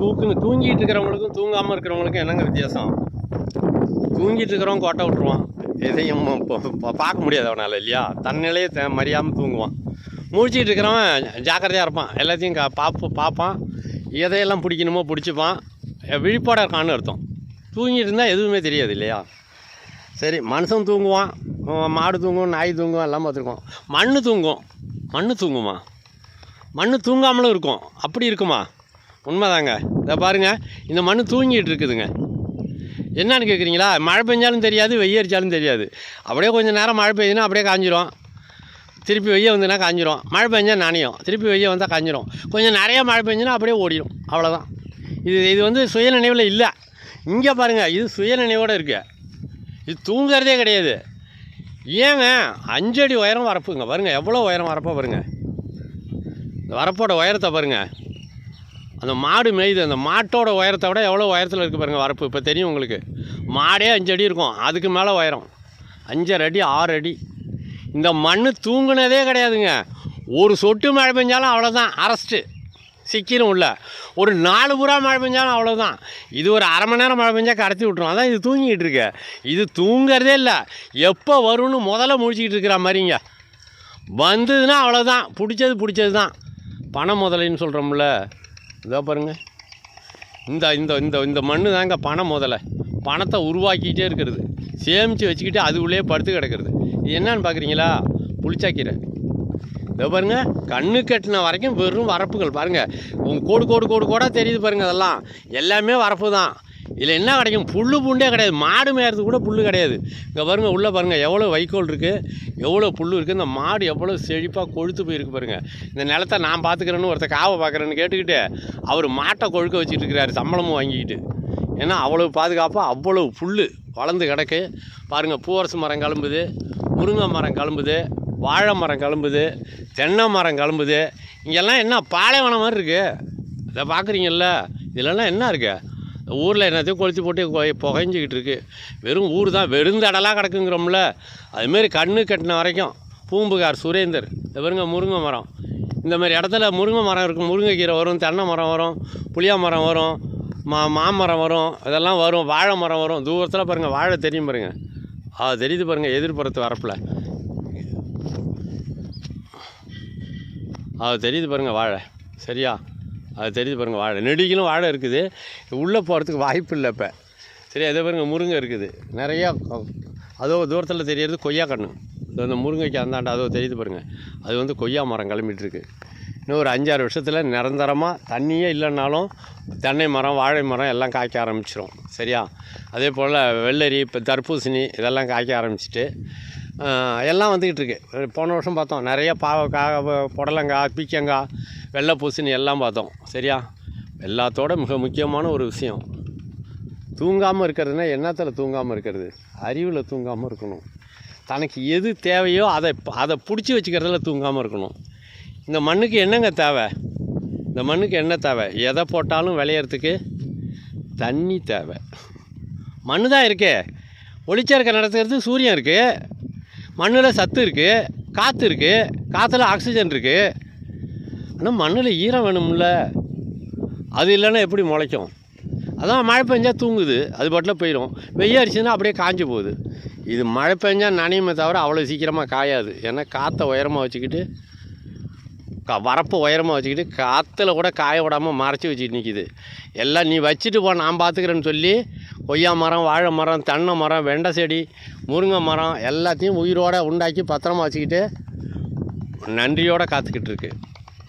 தூக்குன்னு தூங்கிட்டு இருக்கிறவங்களுக்கும் தூங்காமல் இருக்கிறவங்களுக்கும் என்னங்க வித்தியாசம்? தூங்கிட்டு இருக்கிறவன் கோட்டை விட்டுருவான். எதையும் பார்க்க முடியாது அவனால் இல்லையா? தன்னிலையே த மறியாமல் தூங்குவான். முழிச்சிட்டு இருக்கிறவன் ஜாக்கிரதையாக இருப்பான். எல்லாத்தையும் கா பார்ப்பு பார்ப்பான். எதையெல்லாம் பிடிக்கணுமோ பிடிச்சிப்பான். விழிப்போட இருக்கான்னு அர்த்தம். தூங்கிட்டு இருந்தால் எதுவுமே தெரியாது இல்லையா? சரி மனுஷன் தூங்குவான். மாடு தூங்கும் நாய் தூங்கும் எல்லாம் பார்த்துருக்கோம். மண் தூங்கும். மண் தூங்குமா? மண் தூங்காமலும் இருக்கும். அப்படி இருக்குமா? உண்மைதாங்க. இதை பாருங்கள் இந்த மண் தூங்கிட்டு இருக்குதுங்க. என்னன்னு கேட்குறீங்களா மழை பெஞ்சாலும் தெரியாது வெய்ய அடித்தாலும் தெரியாது. அப்படியே கொஞ்சம் நேரம் மழை பெய்யுதுன்னா அப்படியே காஞ்சிரும். திருப்பி வெய்ய வந்துன்னா காஞ்சிரும். மழை பெஞ்சா நனையும். திருப்பி வெய்ய வந்தால் காஞ்சிரும். கொஞ்சம் நிறைய மழை பெஞ்சுன்னா அப்படியே ஓடிடும் அவ்வளோதான் இது இது வந்து சுய நினைவில் இல்லை. இங்கே பாருங்கள் இது சுய நினைவோடு இருக்குது இது தூங்குறதே கிடையாது. ஏங்க அஞ்சடி உயரம் வரப்புங்க. பாருங்கள் எவ்வளோ உயரம் வரப்போ பாருங்கள் இந்த வரப்போட உயரத்தை பாருங்கள் அந்த மாடு மேய்து. அந்த மாட்டோட உயரத்தை விட எவ்வளோ உயரத்தில் இருக்குது பாருங்கள் வரப்பு. இப்போ தெரியும் உங்களுக்கு. மாடே அஞ்சு அடி இருக்கும். அதுக்கு மேலே உயரம். அஞ்சரை அடி ஆறு அடி. இந்த மண் தூங்குனதே கிடையாதுங்க. ஒரு சொட்டு மழை பெஞ்சாலும் அவ்வளோதான் அரெஸ்ட்டு சிக்கிரும் உள்ள. ஒரு நாலு புறா மழை பெஞ்சாலும் அவ்வளோதான் இது ஒரு அரை மணி நேரம் மழை பெஞ்சால் கடத்தி விட்ருவோம் அதான் இது தூங்கிக்கிட்டு இருக்கு. இது தூங்கிறதே இல்லை. எப்போ வரும்னு முதல்ல முழிச்சிக்கிட்டு இருக்கிற மாதிரிங்க. வந்ததுன்னா அவ்வளோதான் பிடிச்சது பிடிச்சது தான் பணம் முதலைன்னு சொல்கிறோம்ல இதோ பாருங்க. இந்த இந்த இந்த இந்த மண்ணு தாங்க பணம் முதல்ல. பணத்தை உருவாக்கிட்டே இருக்கிறது. சேமித்து வச்சுக்கிட்டு அது உள்ளே படுத்து கிடக்கிறது. இது என்னன்னு பார்க்குறீங்களா புளிச்சாக்கீரை. இதோ பாருங்க கண்ணு கட்டின வரைக்கும் வெறும் வரப்புகள். பாருங்கள் உங்கள் கோடு கோடு கோடு கோடாக தெரியுது பாருங்கள் அதெல்லாம். எல்லாமே வரப்பு தான். இதில் என்ன கிடைக்கும்? புல் பூண்டே கிடையாது. மாடு மேயறது கூட புல் கிடையாது. இங்கே பாருங்க உள்ளே பாருங்க எவ்வளோ வைக்கோல் இருக்குது எவ்வளோ புல் இருக்குது இந்த மாடு எவ்வளோ செழிப்பாக கொழுத்து போயிருக்கு பாருங்கள் இந்த நிலத்தை நான் பார்த்துக்கிறேன்னு ஒருத்தர் காவை பார்க்குறேன்னு கேட்டுக்கிட்டு அவர் மாட்டை கொழுக்க வச்சுட்டு இருக்கிறாரு சம்பளமும் வாங்கிக்கிட்டு. ஏன்னா அவ்வளோ பாதுகாப்பாக அவ்வளோ புல் வளர்ந்து கிடக்கு. பாருங்கள் பூவரசு மரம் கிளம்புது முருங்கை மரம் கிளம்புது வாழை மரம் கிளம்புது தென்னை மரம் கிளம்புது. இங்கெல்லாம் என்ன பாலைவனம் மாதிரி இருக்குது இதை பார்க்குறீங்கல்ல இதிலெல்லாம் என்ன இருக்குது ஊரில் என்னத்தையும் கொளுத்தி போட்டு கொ- புகைஞ்சிக்கிட்டு இருக்கு. வெறும் ஊர் தான் வெறுந்தடலாக கிடக்குங்கிறோம்ல. அதுமாரி கண்ணு கட்டின வரைக்கும் பூம்புகார் சுரேந்தர் இவருங்க பாருங்க முருங்கை மரம். இந்த மாதிரி இடத்துல முருங்கை மரம் இருக்கும் முருங்கைக்கீரை வரும் தென்னை மரம் வரும் புளியா மரம் வரும் மா மாமரம் வரும் இதெல்லாம் வரும் வாழை மரம் வரும். தூரத்தில் பாருங்கள் வாழை தெரியும் பாருங்கள் அது தெரியுது பாருங்கள் எதிர்ப்புறத்து வரப்பில். அது தெரியுது பாருங்கள் வாழை. சரியா? அது தெரியுது பாருங்கள் வாழை. நெடுகிலும் வாழை இருக்குது. உள்ளே போகிறதுக்கு வாய்ப்பு இல்லை இப்போ. சரி அதே பாருங்கள் முருங்கை இருக்குது. நிறையா அதோ தூரத்தில் தெரியறது கொய்யா கண்ணு. இது அந்த முருங்கைக்கு அந்தாண்ட அதோ தெரியுது பாருங்கள் அது வந்து கொய்யா மரம் கிளம்பிட்டுருக்கு. இன்னும் ஒரு அஞ்சாறு வருஷத்தில் நிரந்தரமாக தண்ணியே இல்லைன்னாலும் தென்னை மரம் வாழை மரம் எல்லாம் காய்க்க ஆரம்பிச்சிரும். சரியா? அதே போல் வெள்ளரி இப்போ தர்பூசணி இதெல்லாம் காய்க்க ஆரம்பிச்சிட்டு எல்லாம் வந்துக்கிட்டு இருக்கு. போன வருஷம் பார்த்தோம். நிறைய பாவக்காய் புடலங்காய் பீக்கங்காய் வெள்ளை பூசணி எல்லாம் பார்த்தோம். சரியா? எல்லாத்தோட மிக முக்கியமான ஒரு விஷயம். தூங்காமல் இருக்கிறதுனா என்னத்தில் தூங்காமல் இருக்கிறது? அறிவில் தூங்காமல் இருக்கணும். தனக்கு எது தேவையோ அதை அதை பிடிச்சி வச்சுக்கிறதுல தூங்காமல் இருக்கணும். இந்த மண்ணுக்கு என்னங்க தேவை? இந்த மண்ணுக்கு என்ன தேவை? எதை போட்டாலும் விளையிறதுக்கு தண்ணி தேவை. மண்ணு தான் இருக்கே. ஒளிச்சேர்க்கை நடத்துறது சூரியன் இருக்குது மண்ணில் சத்து இருக்குது காற்று இருக்குது காற்றுல ஆக்சிஜன் இருக்குது ஆனால் மண்ணில் ஈரம் வேணும்ல. அது இல்லைன்னா எப்படி முளைக்கும்? அதான் மழை பெஞ்சால் தூங்குது அது பாட்டில் போயிடும் வெய்ய அடிச்சுன்னா அப்படியே காஞ்சி போகுது. இது மழை பெஞ்சா நனையுமே தவிர அவ்வளோ சீக்கிரமாக காயாது. ஏன்னா காற்றை உயரமாக வச்சுக்கிட்டு வரப்பு உயரமாக வச்சுக்கிட்டு காற்றுல கூட காய விடாமல் மறைச்சி வச்சுட்டு நிற்கிது எல்லாம் நீ வச்சுட்டு போ நான் பார்த்துக்கிறேன்னு சொல்லி கொய்யா மரம் வாழை மரம் தென்னை மரம் வெண்டை செடி முருங்கை மரம் எல்லாத்தையும் உயிரோடு உண்டாக்கி பத்திரமா வச்சுக்கிட்டு நன்றியோடு காத்துக்கிட்டு இருக்கு.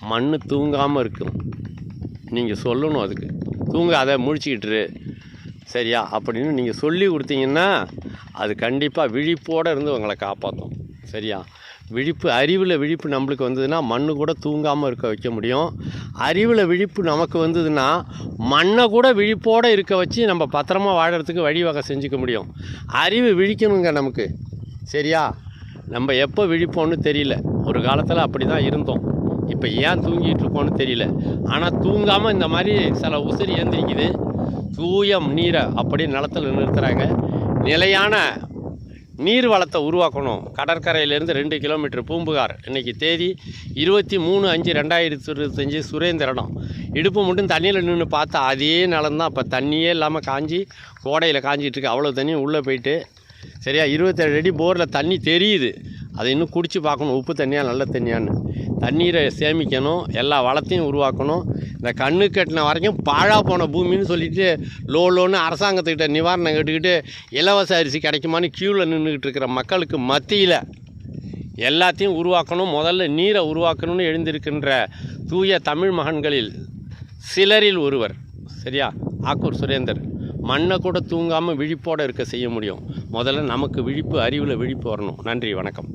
மண் தூங்காமல் இருக்கும். நீங்கள் சொல்லணும் அதுக்கு. தூங்க அதை முழிச்சிக்கிட்டுரு சரியா? அப்படின்னு நீங்கள் சொல்லி கொடுத்தீங்கன்னா அது கண்டிப்பாக விழிப்போடு இருந்து உங்களை காப்பாற்றும் சரியா? விழிப்பு அறிவில் விழிப்பு நம்மளுக்கு வந்ததுன்னா மண்ணு கூட தூங்காமல் இருக்க வைக்க முடியும். அறிவில் விழிப்பு நமக்கு வந்ததுன்னா மண்ணை கூட விழிப்போடு இருக்க வச்சு நம்ம பத்திரமா வாழறதுக்கு வழிவகை செஞ்சுக்க முடியும். அறிவு விழிக்கணுங்க நமக்கு. சரியா? நம்ம எப்போ விழிப்போன்னு தெரியல. ஒரு காலத்தில் அப்படி தான் இருந்தோம். இப்போ ஏன் தூங்கிட்டு இருக்கோம்னு தெரியல. ஆனால் தூங்காமல் இந்த மாதிரி சில உசிரி ஏந்திரிக்குது தூய நீரை அப்படியே நிலத்தில் நிறுத்துகிறாங்க நிலையான நீர் வளத்தை உருவாக்கணும். கடற்கரையிலேருந்து ரெண்டு கிலோமீட்டர் பூம்புகார். இன்றைக்கி தேதி இருபத்தி மூணு அஞ்சு ரெண்டாயிரத்தி இருபத்தஞ்சி சுரேந்திரனம் இடுப்பு மட்டும் தண்ணியில் நின்று பார்த்தா அதே நிலம்தான். இப்போ தண்ணியே இல்லாமல் காஞ்சி கோடையில் காஞ்சிகிட்ருக்கு அவ்வளோ தண்ணி உள்ளே போயிட்டு சரியா? இருபத்தேழு அடி போரில் தண்ணி தெரியுது. அதை இன்னும் குடித்து பார்க்கணும். உப்பு தண்ணியாக நல்ல தண்ணியான்னு. தண்ணீரை சேமிக்கணும் எல்லா வளத்தையும் உருவாக்கணும். இந்த கண்ணு கட்டின வரைக்கும் பாழாக போன பூமின்னு சொல்லிட்டு லோ லோன்னு அரசாங்கத்துக்கிட்ட நிவாரணம் கேட்டுக்கிட்டு இலவச அரிசி கிடைக்குமான்னு க்யூவில் நின்றுக்கிட்டு இருக்கிற மக்களுக்கு மத்தியில் எல்லாத்தையும் உருவாக்கணும். முதல்ல நீரை உருவாக்கணும்னு எழுந்திருக்கின்ற தூய தமிழ் மகன்களில் சிலரில் ஒருவர் சரியா? ஆக்கூர் சுரேந்தர். மண்ணை கூட தூங்காமல் விழிப்போடு இருக்க செய்ய முடியும். முதல்ல நமக்கு விழிப்பு அறிவில் விழிப்பு வரணும். நன்றி வணக்கம்.